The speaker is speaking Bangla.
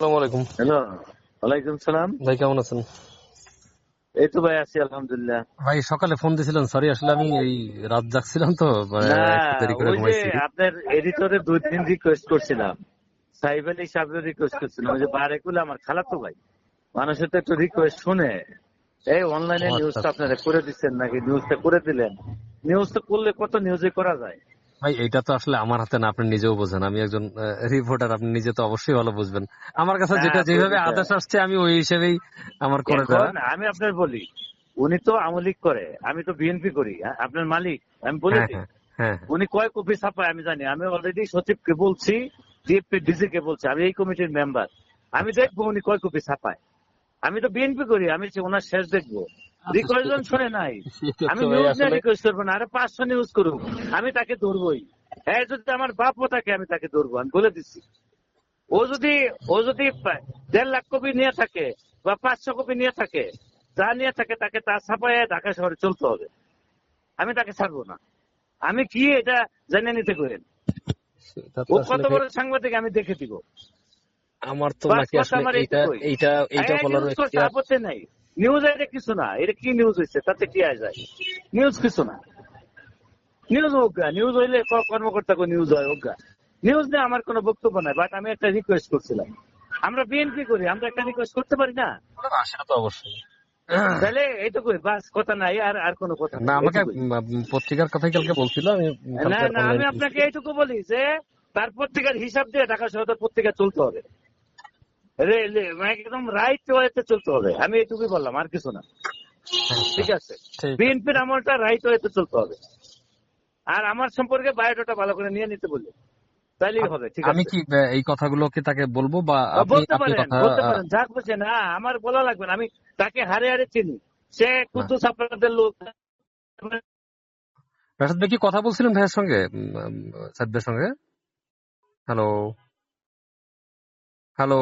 আলাইকুম হ্যালো ওয়ালাইকুম সালাম ভাই কেমন আছেন? এই তো ভাই আছি আলহামদুলিল্লাহ। ভাই সকালে ফোন দিছিলেন সরি আসলে আমি এই রাত জাগছিলাম তো না একটু দেরি করে ঘুমাইছি। আপনার এডিটরে দুই দিন রিকোয়েস্ট করছিলাম। সাইব আলী সাহেবের রিকোয়েস্ট করছিলাম ওই যে বারেকুল আমার খালাতো ভাই মানুষের তো একটু রিকোয়েস্ট শুনে এই অনলাইনে আচ্ছা, নিউজটা আচ্ছা। আপনারা করে দিচ্ছেন নাকি? নিউজটা করে দিলেন। নিউজ তো করলে কত নিউজে করা যায়? ভাই এটা তো আসলে আমার হাতে না আপনি নিজেও বোঝেন। আমি একজন রিপোর্টার আপনি নিজে তো অবশ্যই ভালো বুঝবেন। আমার কাছে হ্যাঁ, যেটা যেভাবে আদেশ আসছে আমি ওই হিসেবেই আমার করে আমি আপনার বলি উনি তো আমলিক করে আমি তো বিএনপি করি হ্যাঁ, আপনার মালিক আমি বলে হ্যাঁ উনি কয় কপি ছাপায় আমি জানি। আমি অলরেডি সচিবকে বলছি ডিসি কে বলছি আমি এই কমিটির মেম্বার আমি দেখব উনি কয় কপি ছাপায়। আমি তো বিএনপি করি আমি ওনার শেষ দেখব। রিকোয়েশন শুনে নাই। আমি নিউজ রিকোয়েস্ট করব না আরে পাঁচশো নিউজ করুক। আমি তাকে ধরবই। হ্যাঁ যদি আমার বাপও থাকে আমি তাকে ধরবো আমি বলে দিচ্ছি। ও যদি ও যদি দেড় লাখ কপি নিয়ে থাকে বা পাঁচশো কপি নিয়ে থাকে যা নিয়ে থাকে তাকে তা ছাপায় ঢাকা শহরে চলতে হবে। আমি তাকে ছাড়বো না। আমি কি এটা জানিয়ে নিতে করেন? এটা ও কত বড় সাংবাদিক আমি দেখে দিব। আমার তো নাকি আসলে। এইটা এইটা এই বলার আপত্তি নাই। নিউজ এটা কিছু না। এটা কি নিউজ হয়েছে তাতে কি আসে যায়? নিউজ কিছু না। নিউজ হোক নিউজ হইলে কর্মকর্তা নিউজ হয় হোক নিউজ নিয়ে আমার কোনো বক্তব্য নাই বাট আমি একটা রিকোয়েস্ট করছিলাম। আমরা বিএনপি করি আমরা একটা রিকোয়েস্ট করতে পারি না? না, সেটা তো অবশ্যই। তাহলে এইটুকুই বাস কথা নাই আর আর কোনো কথা না আমাকে পত্রিকার কথাই কালকে বলছিল আমি না না আমি আপনাকে এইটুকু বলি যে তার পত্রিকার হিসাব দিয়ে ঢাকা শহরের পত্রিকা চলতে হবে। একদম রাইট ওয়েতে চলতে হবে। আমি এইটুকুই বললাম আর কিছু না। ঠিক আছে। বিএনপির আমলটা রাইট ওয়েতে চলতে হবে। আর আমার সম্পর্কে বায়োডাটা ভালো করে নিয়ে নিতে বলি। তাইলেই হবে ঠিক আমি কি এই কথাগুলো কি তাকে বলব বা বলতে পারেন বলতে পারেন যা খুশি। না আমার বলা লাগবে না। আমি তাকে হারে হারে চিনি। সে কুদ্দুস আপনাদের লোক। রাশাদ ভাই কি কথা বলছিলেন ভাইয়ের সঙ্গে? ভাইয়ের সঙ্গে? Hello hello